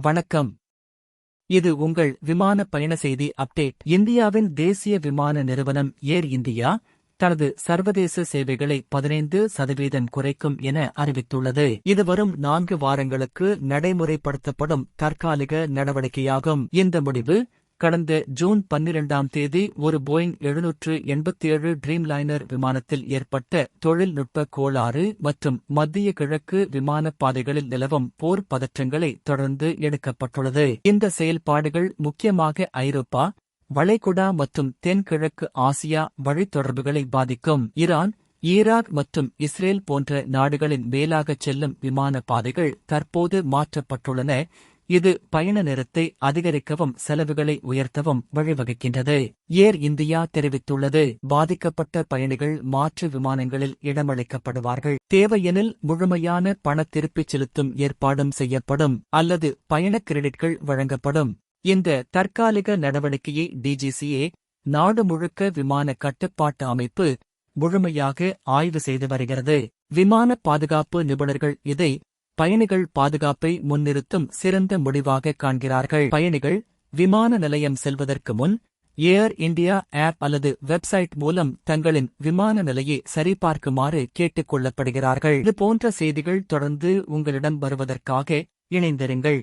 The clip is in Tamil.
வணக்கம். இது உங்கள் விமான பயண செய்தி அப்டேட். இந்தியாவின் தேசிய விமான நிறுவனம் ஏர் இந்தியா தனது சர்வதேச சேவைகளை பதினைந்து சதவீதம் குறைக்கும் என அறிவித்துள்ளது. இது வரும் நான்கு வாரங்களுக்கு நடைமுறைப்படுத்தப்படும் தற்காலிக நடவடிக்கையாகும். இந்த முடிவு கடந்த ஜூன் பன்னிரண்டாம் தேதி ஒரு போயிங் எழுநூற்று எண்பத்தேழு ட்ரீம்லைனர் விமானத்தில் ஏற்பட்ட தொழில்நுட்ப கோளாறு மற்றும் மத்திய கிழக்கு விமானப் பாதைகளில் நிலவும் போர் பதற்றங்களை தொடர்ந்து எடுக்கப்பட்டுள்ளது. இந்த செயல்பாடுகள் முக்கியமாக ஐரோப்பா வளைகுடா மற்றும் தென்கிழக்கு ஆசியா வழித்தொடர்புகளை பாதிக்கும். ஈரான் ஈராக் மற்றும் இஸ்ரேல் போன்ற நாடுகளின் மேலாகச் செல்லும் விமான பாதைகள் தற்போது மாற்றப்பட்டுள்ளன. இது பயண நேரத்தை அதிகரிக்கவும் செலவுகளை உயர்த்தவும் வழிவகுக்கின்றது. ஏர் இந்தியா தெரிவித்துள்ளது பாதிக்கப்பட்ட பயணிகள் மாற்று விமானங்களில் இடமளிக்கப்படுவார்கள். தேவையெனில் முழுமையான பண திருப்பிச் செலுத்தும் ஏற்பாடும் செய்யப்படும் அல்லது பயண கிரெடிட்கள் வழங்கப்படும். இந்த தற்காலிக நடவடிக்கையை டிஜிசிஏ நாடு முழுக்க விமான கட்டுப்பாட்டு அமைப்பு முழுமையாக ஆய்வு செய்து வருகிறது. விமான பாதுகாப்பு நிபுணர்கள் இதை பயணிகள் பாதுகாப்பை முன்னிறுத்தும் சிறந்த முடிவாக காண்கிறார்கள். பயணிகள் விமான நிலையம் செல்வதற்கு முன் ஏர் இந்தியா ஆப் அல்லது வெப்சைட் மூலம் தங்களின் விமான நிலையை சரிபார்க்குமாறு கேட்டுக் கொள்ளப்படுகிறார்கள். இதுபோன்ற செய்திகள் தொடர்ந்து உங்களிடம் வருவதற்காக இணைந்திருங்கள்.